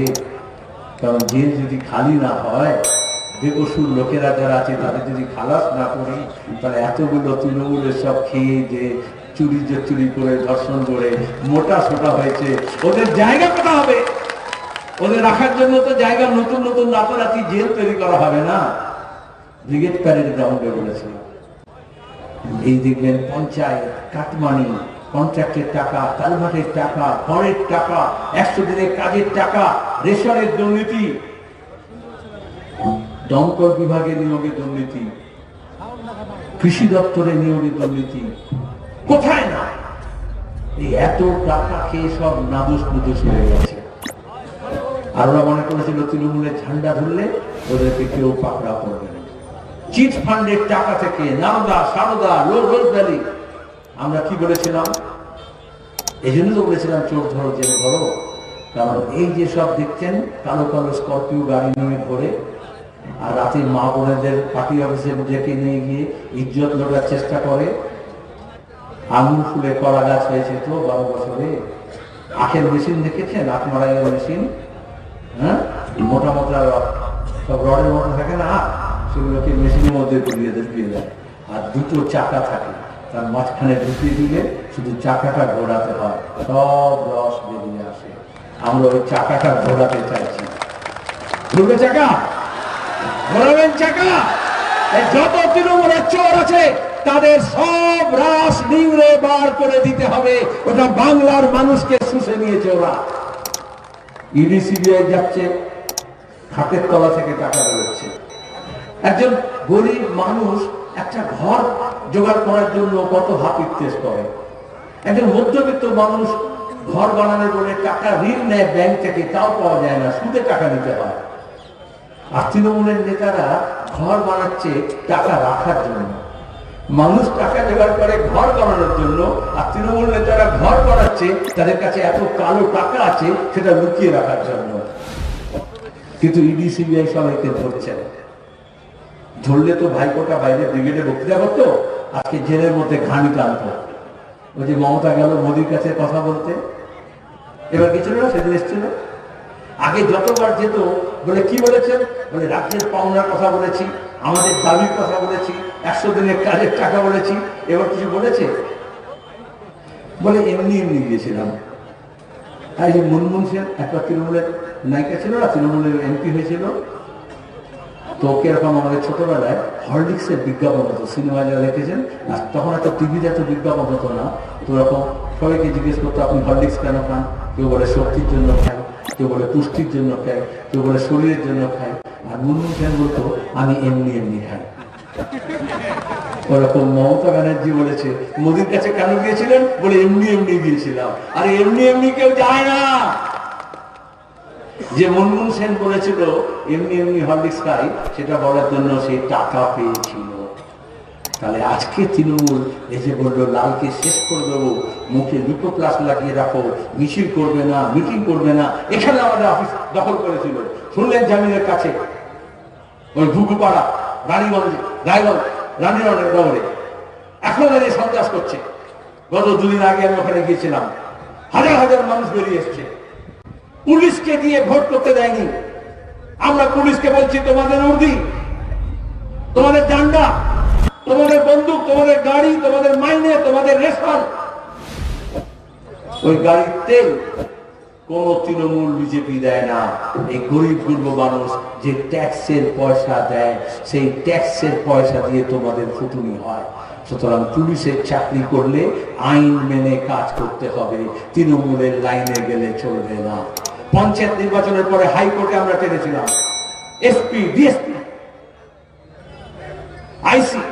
হবে কারণ জেল যদি খালি না হয়, বেকসুর লোকেরা যারা আছে, তাদের যদি খালাস না করি, তাহলে এতগুলো তৃণমূলের সব খেয়ে যে চুরি যে চুরি করে, ধর্ষণ করে, মোটা সোটা হয়েছে, ওদের জায়গা কোথা হবে? ওদের রাখার জন্য তো জায়গা, নতুন নতুন রাতারাতি জেল তৈরি করা হবে না? ব্রিগেড প্যারেড গ্রাউন্ডে বলেছিল। এই দেখবেন পঞ্চায়েত, কাটমানি কন্ট্রাক্টের টাকা কালভাটের টাকা, ঘরের টাকা একশো দিনের কাজের টাকা, রেশনের দুর্নীতি। দমকল বিভাগে নিয়োগে দুর্নীতি। কৃষি দপ্তরে নিয়োগে দুর্নীতি। কোথায় না? এই এত টাকা খেয়ে সব নাদুস নুদুস হয়ে গেছে। আর ওরা মনে করেছিল, তৃণমূলের ঝান্ডা ধরলে ওদেরকে কেউ পাকড়া করবে না। চিট ফান্ডের টাকা থেকে নারদা সারদা লোর রোজ ভ্যালি। আমরা কি বলেছিলাম? এই জন্য তো বলেছিলাম, চোখ ধরো জেল ধরো। কারণ এই যে সব দেখছেন, কালো কালো স্করপিও গাড়ি নিয়ে ঘোরে, আর রাতে মা বোনেদের পার্টি অফিসে ডেকে নিয়ে গিয়ে ইজ্জত লোটার চেষ্টা করে। আঙুল ফুলে কলা গাছ হয়েছে তো বারো বছরে। আখের মেশিন দেখেছেন? আখ মারাইয়ের মেশিন? হ্যাঁ? মোটা মোটা সব রডের মতো থাকে না? সেগুলোকে মেশিনের মধ্যে ঢুকিয়ে দেয়। আর দুটো চাকা থাকে। তার মাঝখানে ঢুকিয়ে দিলে শুধু চাকাটা ঘোরাতে হয়, সব রস বেরিয়ে আসে। আমরা ওই চাকাটা ঘোরাতে চাইছি। ঘুরবে চাকা? ঘোরাবেন চাকা? যত তৃণমূলের চোর আছে, তাদের সব রাস নিংড়ে বার করে দিতে হবে। ওটা বাংলার মানুষকে শুষে নিয়েছে ওরা। ইডি, সিবিআই যাচ্ছে খাটের তলা থেকে টাকা বেরোচ্ছে। একজন গরিব মানুষ একটা ঘর জোগাড় করার জন্য কত হাপিত্তেস করে। একজন মধ্যবিত্ত মানুষ ঘর বানানোর বলে টাকা ঋণ নেয় ব্যাংক থেকে, তাও পাওয়া যায় না, সুদে টাকা নিতে হয়। আর তৃণমূলের নেতারা ঘর বানাচ্ছে টাকা রাখার জন্য। মানুষ টাকা জোগাড় করে ঘর বানানোর জন্য, আর তৃণমূল নেতারা ঘর বানাচ্ছে, তাদের কাছে এত কালো টাকা আছে, সেটা লুকিয়ে রাখার জন্য। কিন্তু ইডি, সিবিআই সবাইকে ধরছে না। ধরলে তো ভাইকোটা বাইরে ব্রিগেডে বক্তৃতা করতো, আজকে জেলের মধ্যে ঘানি টানতো ওই যে মমতা গেল মোদির কাছে কথা বলতে। এবার গেছিল না? সেদিন এসেছিল। আগে যতবার যেত, বলে কি বলেছেন? বলে, রাজ্যের পাওনার কথা বলেছি, আমাদের দাবির কথা বলেছি, একশো দিনের কাজের টাকা বলেছি। এবার কিছু বলেছে? বলে, এমনি এমনি গিয়েছিলাম। তাই যে মুনমুন সেন একটা তৃণমূলের নায়িকা ছিল না? তৃণমূলের এমপি হয়েছিল। তো ওকে এরকম আমাদের ছোটবেলায় হরলিক্সের বিজ্ঞাপন হতো, সিনেমায় যারা দেখেছেন, আর তখন একটা টিভিতে এত বিজ্ঞাপন হতো না। তো ওরকম সবাইকে জিজ্ঞেস করতো, আপনি হরলিক্স কেন খান? কেউ বলে শক্তির জন্য খায় কেউ বলে, পুষ্টির জন্য খায় কেউ বলে, শরীরের জন্য খায় আর মুনমুন সেন বলতো, আমি এমনি এমনি খাই। ওরকম মমতা ব্যানার্জি বলেছে, মোদির কাছে কেন গিয়েছিলেন? বলে, এমনি এমনি গিয়েছিলাম। আর, এমনি এমনি কেউ যায় না। যে মনমোহন সেন বলেছিল, এমনি এমনি হরলিক্স খাই সেটা বলার জন্য সে টাকা পেয়েছিল। তাহলে আজকে তৃণমূল এসে বলল, লালকে শেষ করে দেবো, মুখে লিপো ক্লাস লাগিয়ে রাখো, মিছিল করবে না, মিটিং করবে না এখানে আমাদের অফিস দখল করেছিল। শুনলেন জামিনের কাছে? ওই ঘুঘুপাড়া রানীগঞ্জে, রায়গঞ্জ রানীগঞ্জের নগরে। এখন সন্ত্রাস করছে। গত দুদিন আগে আমি ওখানে গিয়েছিলাম। হাজার হাজার মানুষ বেরিয়ে এসছে। পুলিশকে দিয়ে ভোট করতে দেয়নি। আমরা পুলিশকে বলছি, তোমাদের উর্দি, তোমাদের ডান্ডা, তোমাদের বন্দুক, তোমাদের গাড়ি, তোমাদের মাইনে, তোমাদের রেশন ওই গাড়ির তেল কোন তৃণমূল বিজেপি দেয় না। এই গরিব গুর্ব মানুষ যে ট্যাক্সের পয়সা দেয়, সেই ট্যাক্সের পয়সা দিয়ে তোমাদের ফুটুনি হয়। সুতরাং পুলিশের চাকরি করলে আইন মেনে কাজ করতে হবে। তৃণমূলের লাইনে গেলে চলবে না। পঞ্চায়েত নির্বাচনের পরে হাইকোর্টে আমরা টেনেছিলাম। SP, DSP, IC,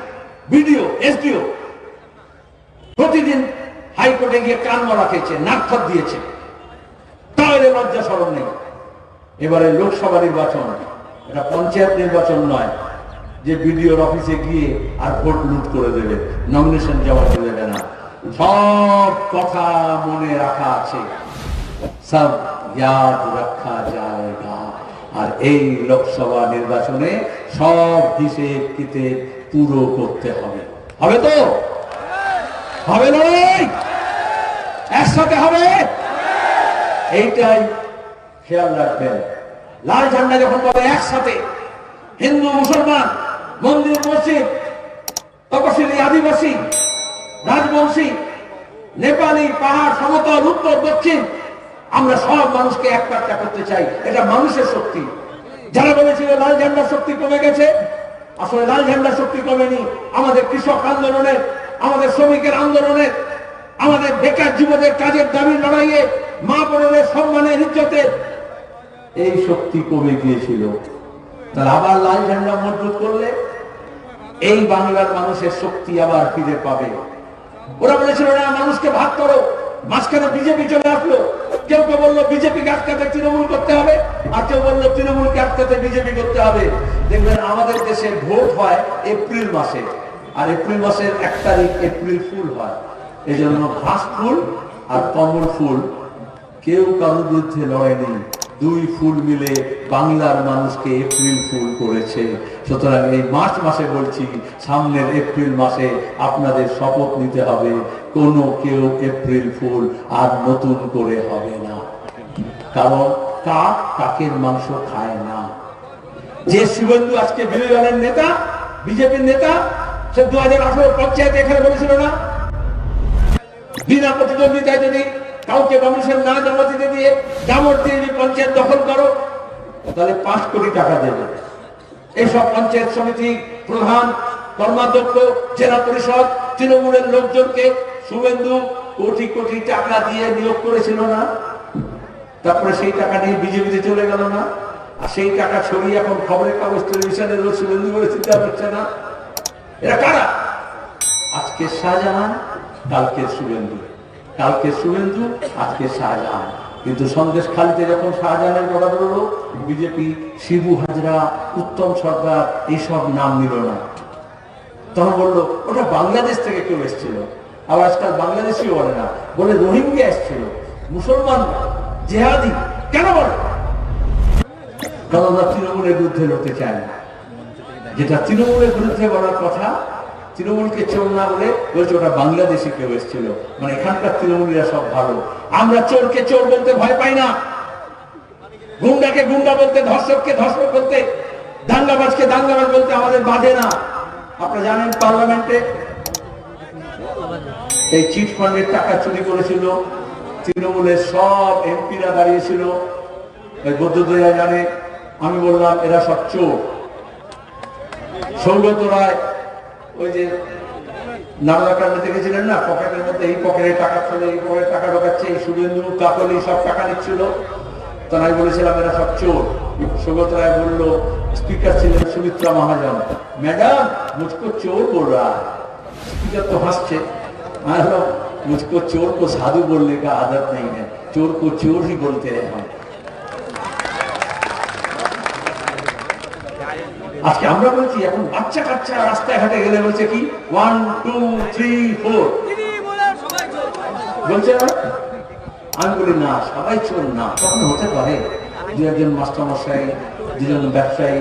BDO, SDO. প্রতিদিন হাইকোর্টে গিয়ে কান মারা খেয়েছে নাকফত দিয়েছে। এদের লজ্জা সরম নেই। এবারে লোকসভা নির্বাচন, এটা পঞ্চায়েত নির্বাচন নয় যে বিডিওর অফিসে গিয়ে আর ভোট লুট করে দেবে, নমিনেশন জমা দেবে না। সব কথা মনে রাখা আছে। সব ইয়াদ রাখা যায়গা আর এই লোকসভা নির্বাচনে সব হিসেব কিতেব পুরো করতে হবে। হবে তো? হবে লড়াই একসাথে হবে? এইটাই খেয়াল রাখবেন। লাল ঝান্ডা যখন বলে একসাথে, হিন্দু, মুসলমান, মন্দির, মসজিদ, তপশিলি, আদিবাসী, রাজবংশী, নেপালি, পাহাড়, সমতল, উত্তর, দক্ষিণ আমরা সব মানুষকে এক কাটটা করতে চাই, এটা মানুষের শক্তি। যারা বলেছিল লাল ঝান্ডার শক্তি কমে গেছে, আসলে লাল ঝান্ডার শক্তি কমেনি। আমাদের কৃষক আন্দোলনের আমাদের শ্রমিকের আন্দোলনের আমাদের বেকার যুবদের কাজের দাবি লড়াইয়ে মা বোনের সম্মানের ইজ্জতের এই শক্তি কমে গিয়েছিল। তাহলে আবার লাল ঝান্ডা মজবুত করলে এই বাংলার মানুষের শক্তি আবার ফিরে পাবে। ওরা বলেছিল, না, মানুষকে ভাগ করো। মাঝখানে বিজেপি চলে আসলো। কেউ কেউ বলল, বিজেপি আটকাতে তৃণমূল করতে হবে? আর কেউ বলল, তৃণমূলকে আটকাতে বিজেপি করতে হবে। দেখবেন, আমাদের দেশে ভোট হয় এপ্রিল মাসে। আর এপ্রিল মাসের এক তারিখ এপ্রিল ফুল হয়। এই জন্য ঘাস ফুল আর কমল ফুল কেউ কারোর বিরুদ্ধে লড়েনি দুই ফুল মিলে বাংলার মানুষকে এপ্রিল ফুল করেছে। সুতরাং এই মার্চ মাসে বলছি, সামনের এপ্রিল মাসে আপনাদের শপথ নিতে হবে, কোনো কেউ এপ্রিল ফুল আর নতুন করে হবে না। কারণ কাক কাকের মাংস খায় না। যে শুভেন্দু আজকে বিরোধী দলের নেতা, বিজেপির নেতা, সে দু হাজার আঠারো পঞ্চায়েত এখানে বলেছিল না? বিনা প্রতিদ্বন্দ্বিতায় যদি কাউকে মানুষের না জমা দিতে দিয়ে জামর দিয়ে পঞ্চায়েত দখল করো, তাহলে পাঁচ কোটি টাকা দেবে। এসব পঞ্চায়েত সমিতি প্রধান কর্মাধ্যক্ষ, জেলা পরিষদ, তৃণমূলের লোকজনকে শুভেন্দু কোটি কোটি টাকা দিয়ে নিয়োগ করেছিল না? তারপরে সেই টাকা নিয়ে বিজেপিতে চলে গেল না? আর সেই টাকা ছড়িয়ে এখন খবরের কাগজ টেলিভিশনে রোজ শুভেন্দু বলে চিন্তা করছে না? এরা কারা? আজকে শাহজাহান, কালকে শুভেন্দু। কালকে শুভেন্দু, আজকে শাহজাহান। কিন্তু সন্দেশ খালিতে যখন শাহজাহানের কথা বলল, বিজেপি, শিবু, হাজরা, উত্তম সরকার এইসব নাম নিল না। তখন বলল, ওটা বাংলাদেশ থেকে কেউ এসেছিল। আবার আজকাল বাংলাদেশিও বলে না, বলে রোহিঙ্গা এসেছিল। মুসলমান, জেহাদি, কেন বলে? কারণ তৃণমূলের বিরুদ্ধে লড়তে চায় না। যেটা তৃণমূলের বিরুদ্ধে বলার কথা তৃণমূলকে চোর না বলে বলছে ওটা বাংলাদেশে কেউ এসেছিল। মানে এখানকার তৃণমূলীরা সব ভালো। আমরা চোরকে চোর বলতে ভয় পাই না। গুন্ডাকে গুন্ডা বলতে, ধর্ষককে ধর্ষক বলতে, দাঙ্গাবাজকে দাঙ্গাবাজ বলতে আমাদের বাধে না। আপনারা জানেন পার্লামেন্টে এই চিট ফান্ডের টাকা চুরি করেছিল। তৃণমূলের সব এমপিরা দাঁড়িয়েছিল। ওই বৌদ্ধদয়া জানে, আমি বললাম, এরা সব চোর। সৌগত রায় ওই যে নারদাকাণ্ডে দেখেছিলেন না পকেটের মধ্যে এই পকেটে টাকা ফেলে এই পকেটে টাকা ঢোকাচ্ছে এই শুভেন্দু কাকলি সব টাকা নিচ্ছিল তখন আমি বলেছিলাম এরা সব চোর সৌগত রায় বললো স্পিকার ছিলেন সুমিত্রা মহাজন ম্যাডাম মুঝকো চোর বল রা স্পিকার তো হাসছে আমি বললাম, मुझको चोर को साधु बोलने का आदत नहीं है चोर को चोर ही बोलते हैं हम আজকে আমরা বলছি, এখন বাচ্চা কাচ্চা রাস্তায় ঘাটে গেলে বলছে কি? ওয়ান টু থ্রি ফোর বলছে আমি বলি, না, সবাই চোর না। তখন হতে পারে দু একজন মাস্টারমশাই, দুজন ব্যবসায়ী,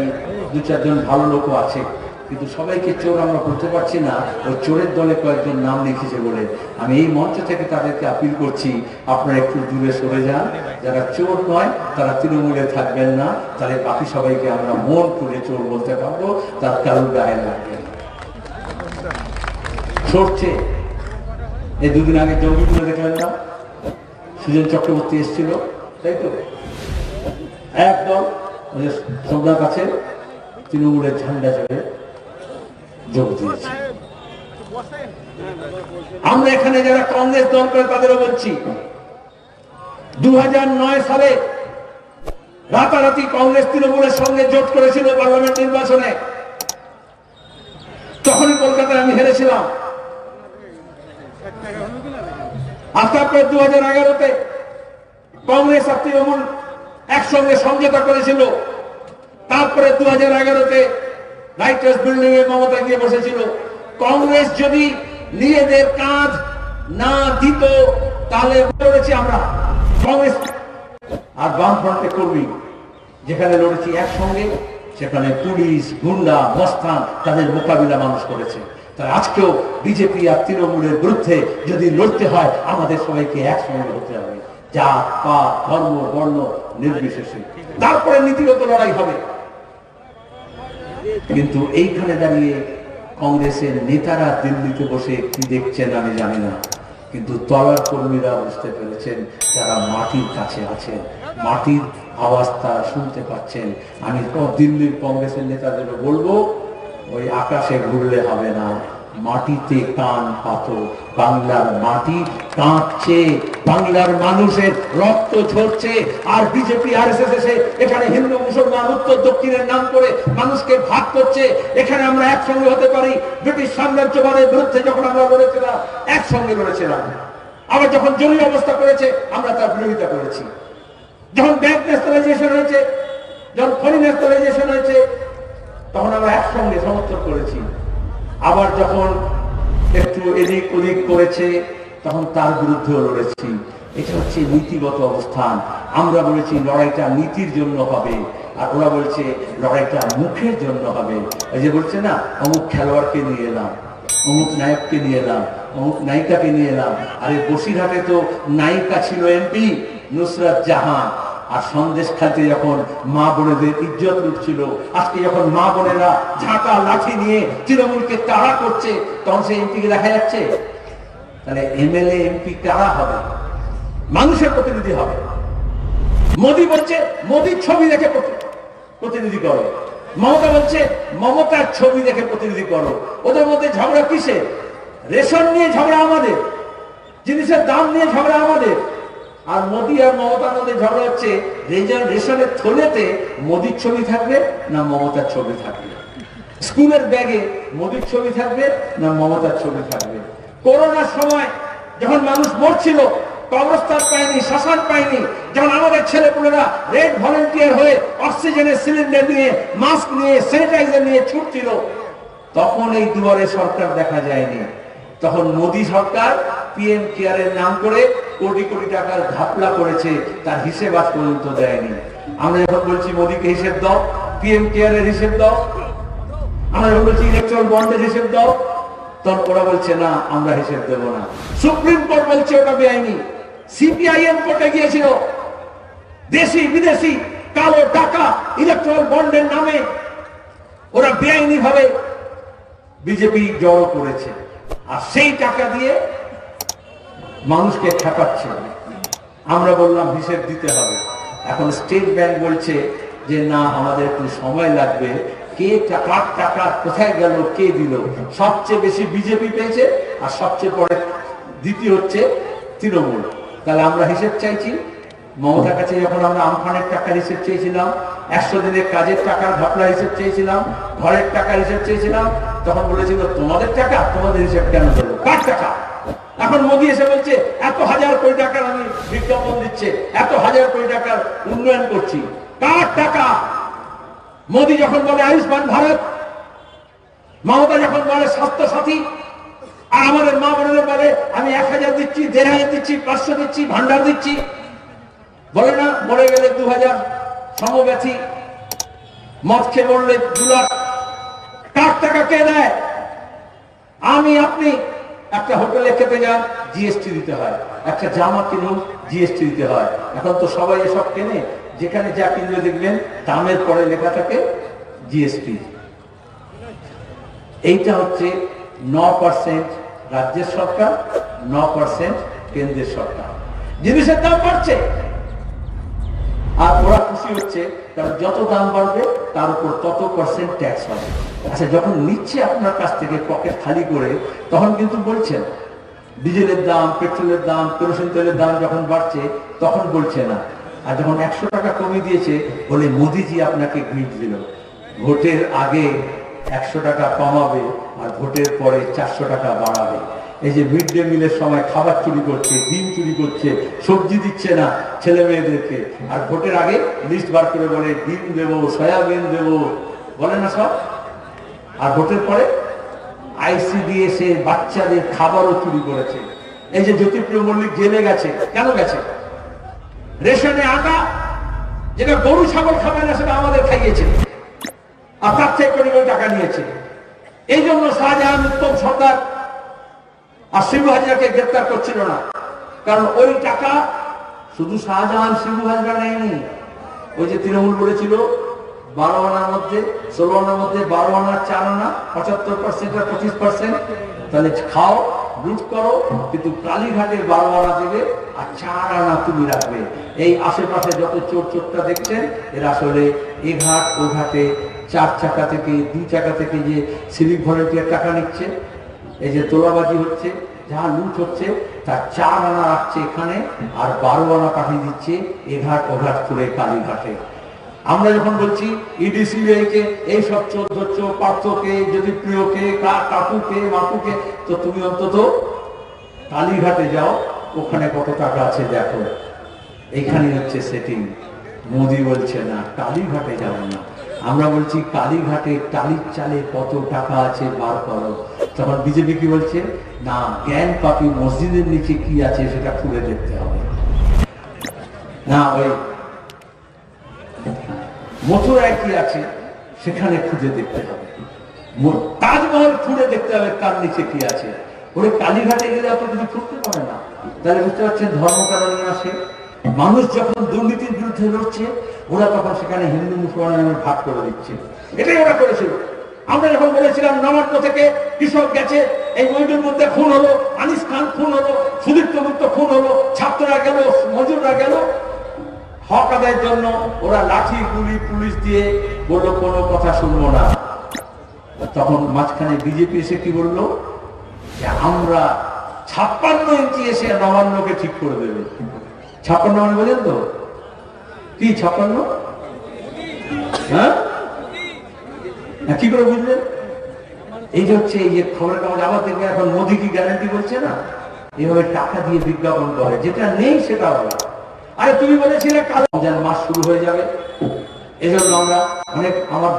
দু চারজন ভালো লোকও আছে। কিন্তু সবাইকে চোর আমরা বলতে পারছি না। ওই চোরের দলে কয়েকজন নাম লিখেছে বলে। আমি এই মঞ্চ থেকে তাদেরকে আপিল করছি। আপনারা একটু দূরে সরে যান। যারা চোর নয়, তারা তৃণমূলে থাকবেন না। তাহলে বাকি সবাইকে আমরা মন খুলে চোর বলতে পারব। তার কারোর গায়ে লাগবে সরছে। এই দুদিন আগে জঙ্গিপুরে দেখলেন না? সুজন চক্রবর্তী এসেছিল। তাই তো? একদম। সোমনাথ আছে তৃণমূলের ঝান্ডা চলে যোগ দিয়েছে আমরা এখানে যারা কংগ্রেস দল করে তাদেরও বলছি, দুহাজার নয় সালে রাতারাতি কংগ্রেস তৃণমূলের সঙ্গে জোট করেছিল পার্লামেন্ট নির্বাচনে। তখনই কলকাতায় আমি হেরেছিলাম। আর তারপরে দু হাজার এগারোতে কংগ্রেস আর তৃণমূল একসঙ্গে সমঝোতা করেছিল। তারপরে দু হাজার এগারোতে লাইট হাউস বিল্ডিং এ মমতা গিয়ে বসেছিল। কংগ্রেস যদি নিজেদের কাজ না দিত, তাহলে লড়েছি আমরা। কংগ্রেস আর বামফ্রন্টে কর্মী, যেখানে লড়েছি একসঙ্গে, সেখানে পুলিশ, গুন্ডা, মস্তান, তাদের মোকাবিলা মানুষ করেছে। তাই আজকেও বিজেপি আর তৃণমূলের বিরুদ্ধে যদি লড়তে হয়, আমাদের সবাইকে একসঙ্গে হতে হবে। জাত, পাত, ধর্ম, বর্ণ, নির্বিশেষে। তারপরে নীতিগত লড়াই হবে। কিন্তু এইখানে দাঁড়িয়ে কংগ্রেসের নেতারা দিল্লিতে বসে কি দেখছেন আমি জানি না। কিন্তু তলার কর্মীরা বুঝতে পেরেছেন যারা মাটির কাছে আছেন, মাটির আওয়াজ তারা শুনতে পাচ্ছেন। আমি দিল্লির কংগ্রেসের নেতাদের বলব, ওই আকাশে ঘুরলে হবে না। মাটিতে কান পাতো, বাংলার মাটি কাঁপছে, বাংলার মানুষের রক্ত ঝরছে, আর বিজেপি আর এসে এখানে হিন্দু, মুসলমান, উত্তর, দক্ষিণের নাম করে মানুষকে ভাগ করছে। এখানে আমরা একসঙ্গে হতে পারি। ব্রিটিশ সাম্রাজ্যবাদের বিরুদ্ধে যখন আমরা লড়েছিলাম, একসঙ্গে লড়েছিলাম। আবার যখন জরুরি অবস্থা করেছে, আমরা তার বিরোধিতা করেছি। যখন ব্যাংক ন্যাশনালাইজেশন হয়েছে, যখন খনি ন্যাশনালাইজেশন হয়েছে, তখন আমরা একসঙ্গে সমর্থন করেছি। আবার যখন একটু এদিক ওদিক করেছে, তখন তার বিরুদ্ধেও লড়েছি। এটা হচ্ছে নীতিগত অবস্থান। আমরা বলেছি লড়াইটা নীতির জন্য হবে, আর ওরা বলছে লড়াইটা মুখের জন্য হবে। এই যে বলছে না, অমুক খেলোয়াড়কে নিয়ে এলাম, অমুক নায়ককে নিয়ে এলাম, অমুক নায়িকাকে নিয়ে এলাম। আরে বসিরহাটে তো নায়িকা ছিল এমপি নুসরাত জাহান। আর সন্দেশ খাতে যখন মা বোনেদের ইজ্জত উঠছিল আজকে যখন মা বোনেরা ঝাঁকা লাঠি নিয়ে তৃণমূলকে তাড়া করছে, তখন সেই এমপিকে দেখা যাচ্ছে? তাহলে এমএলএ, এমপি কারা হবে? মানুষের প্রতিনিধি হবে। মোদি বলছে মোদির ছবি দেখে প্রতি- প্রতিনিধি করো। মমতা বলছে, মমতার ছবি দেখে প্রতিনিধি করো। ওদের মধ্যে ঝগড়া কিসে রেশন নিয়ে ঝগড়া আমাদের। জিনিসের দাম নিয়ে ঝগড়া আমাদের। আর মোদি আর মমতার মধ্যে ঝগড়া হচ্ছে। রেজন রেশনের থলেতে মোদির ছবি থাকবে না মমতার ছবি থাকবে? স্কুলের ব্যাগে মোদির ছবি থাকবে না মমতার ছবি থাকবে? করোনার সময় যখন মানুষ মরছিল কবরস্থান পায়নি শ্মশান পায়নি, যখন আমাদের ছেলেপুলেরা রেড ভলেন্টিয়ার হয়ে অক্সিজেনের সিলিন্ডার নিয়ে, মাস্ক নিয়ে, স্যানিটাইজার নিয়ে ছুটছিল, তখন এই দুয়ারে সরকার দেখা যায়নি। তখন মোদী সরকার পিএম কেয়ারের নাম করে কোটি কোটি টাকার ঘাপলা করেছে, তার হিসেব আজ পর্যন্ত দেয়নি। আমরা যখন বলছি, মোদীকে হিসেব দাও, পিএম কেয়ারের হিসেব দাও। আমরা যখন বলছি ইলেকট্রাল বন্ডের হিসেব দাও। তখন ওরা বলছে, না, আমরা হিসেব দেব না। সুপ্রিম কোর্ট বলছে, ওটা বেআইনি। সিপিআইএম কোর্টে গিয়েছিল, দেশি, বিদেশি, কালো টাকা ইলেকট্রাল বন্ডের নামে। ওরা বেআইনি ভাবে বিজেপি জড়ো করেছে। আর সেই টাকা দিয়ে মানুষকে ঠেকাচ্ছে। আমরা বললাম, হিসেব দিতে হবে। এখন স্টেট ব্যাংক বলছে যে, না, আমাদের একটু সময় লাগবে। কে টাকার টাকা কোথায় গেল, কে দিল? সবচেয়ে বেশি বিজেপি পেয়েছে আর সবচেয়ে পরে দ্বিতীয় হচ্ছে তৃণমূল। তাহলে আমরা হিসেব চাইছি। মমতার কাছে যখন আমরা আমফানের টাকার হিসেব চেয়েছিলাম, একশো দিনের কাজের টাকার ঘটনা হিসেব চেয়েছিলাম, ঘরের টাকার হিসেব চেয়েছিলাম, তখন বলেছিল, তোমাদের টাকা, তোমাদের হিসেব কেন দেবো কার টাকা? এখন মোদী এসে বলছে, এত হাজার কোটি টাকার আমি বিজ্ঞাপন দিচ্ছে, এত হাজার কোটি টাকার উন্নয়ন করছি। কার টাকা মোদী যখন বলে, আয়ুষ্মান ভারত মমতা যখন বলে স্বাস্থ্য সাথী আর আমাদের মা বোনেরা বলে, আমি এক হাজার দিচ্ছি, দেড় হাজার দিচ্ছি, পাঁচশো দিচ্ছি, ভান্ডার দিচ্ছি। বলে না, মরে গেলে দু হাজার সমব্যথী, মদ খেয়ে বললে দু লাখ। কার টাকা কে দেয়? আমি, আপনি একটা হোটেলে খেতে যান জিএসটি দিতে হয়। একটা জামা কিনুন জিএসটি দিতে হয়। এখন তো সবাই এসব কেনে, যেখানে যা কিনলে দেখবেন, দামের পরে লেখা থাকে জিএসটি এইটা হচ্ছে ন পার্সেন্ট রাজ্যের সরকার, ন পার্সেন্ট কেন্দ্রের সরকার। জিনিসের দাম বাড়ছে। আর ওরা খুশি হচ্ছে, কারণ যত দাম বাড়বে, তার উপর তত পার্সেন্ট ট্যাক্স হবে আচ্ছা যখন নিচ্ছে আপনার কাছ থেকে পকেট খালি করে, তখন কিন্তু বলছেন, ডিজেলের দাম, পেট্রোলের দাম, কেরোসিন তেলের দাম যখন বাড়ছে, তখন বলছে না। আর যখন একশো টাকা কমিয়ে দিয়েছে, বলে মোদিজি আপনাকে গিফট দিল। ভোটের আগে একশো টাকা কমাবে, আর ভোটের পরে চারশো টাকা বাড়াবে। এই যে মিড ডে মিলের সময় খাবার চুরি করছে, ডিম চুরি করছে, সবজি দিচ্ছে না ছেলে মেয়েদেরকে। আর ভোটের আগে লিস্ট বার করে বলে, ডিম দেবো, সয়াবিন দেবো। বলে না সব? আর ভোটের পরে আইসিডিএস এর বাচ্চাদের খাবারও চুরি করেছে। এই যে জ্যোতিপ্রিয় মল্লিক জেলে গেছে, কেন গেছে? রেশনে আটা, যেটা গরু ছাগল খাবে না, সেটা আমাদের খাইয়েছে। আর তার থেকে টাকা নিয়েছে। এই জন্য শাহজাহান উত্তম সর্দার আর শিবু হাজরাকে গ্রেপ্তার করছিল না। কারণ ওই টাকা শুধু শাহজাহান শিবু হাজরা নেয়নি। ওই যে তৃণমূল বলেছিল, বারো আনার মধ্যে, ষোলো আনার মধ্যে বারো আনার চার আনা, পঁচাত্তর পার্সেন্ট আর পঁচিশ পার্সেন্ট তাহলে খাও, লুট করো, কিন্তু কালীঘাটের বারো আনা দেবে আর চার আনা তুমি রাখবে। এই আশেপাশে যত চোর চোরটা দেখছেন, এরা আসলে এ ঘাট, ও ঘাটে চার চাকা থেকে, দুই চাকা থেকে যে সিভিক ভলেন্টিয়ার টাকা নিচ্ছে এই যে তোলাবাজি হচ্ছে, যা লুট হচ্ছে, তার চার আনা রাখছে এখানে আর বারো আনা পাঠিয়ে দিচ্ছে এঘাট ওঘাট করে কালীঘাটে। আমরা যখন বলছি ইডিসি কে, এই সব ধরছ পার্থকে যদি প্রিয়কে কাকুকে মাকুকে তো তুমি অন্তত কালীঘাটে যাও, ওখানে কত টাকা আছে দেখো। এইখানে হচ্ছে সেটিং মোদি বলছে না, কালীঘাটে যাব না। আমরা বলছি, কালীঘাটে টালির চালে কত টাকা আছে বার করো। তখন বিজেপি কি বলছে? না, জ্ঞান পাপি মসজিদের নিচে কি আছে সেটা খুলে দেখতে হবে। না, ওই মথুরায় কি আছে সেখানে খুঁজে দেখতে হবে। তাজমহল খুঁড়ে দেখতে হবে কার নিচে কি আছে। ওরে কালীঘাটে গেলে অত কিছু খুঁজতে পারে না। তাহলে বুঝতে পারছেন ধর্ম কারণে আসে মানুষ যখন দুর্নীতির বিরুদ্ধে লড়ছে, ওরা তখন সেখানে হিন্দু মুসলমানের ভাগ করে দিচ্ছে। এটাই ওরা করেছিল। আমরা যখন বলেছিলাম, নবান্ন থেকে কৃষক গেছে, এই মহিলার মধ্যে খুন হলো, আনিস খান খুন হলো, সুদীপ্ত গুপ্ত খুন হলো, ছাত্ররা গেল, মজুররা গেল। হক আদায়ের জন্য ওরা লাঠি, গুলি, পুলিশ দিয়ে বলল, কোনো কথা শুনব না। তখন মাঝখানে বিজেপি এসে কি বলল? যে আমরা ছাপ্পান্ন ইঞ্চি এসে নবান্নকে ঠিক করে দেবে। ছাপ্পান্ন মানে বলেন তো? কি, ছাপ্পান্ন? হ্যাঁ? কি করে বুঝলেন? এই যে হচ্ছে, এই যে খবরের কাগজ আবার দেখবে, এখন মোদি কি গ্যারান্টি বলছে না? এভাবে টাকা দিয়ে বিজ্ঞাপন করে, যেটা নেই সেটা হবে। আরে, তুমি বলেছিলে কাল রমজান মাস শুরু হয়ে যাবে। এজন্য আমরা অনেক আমার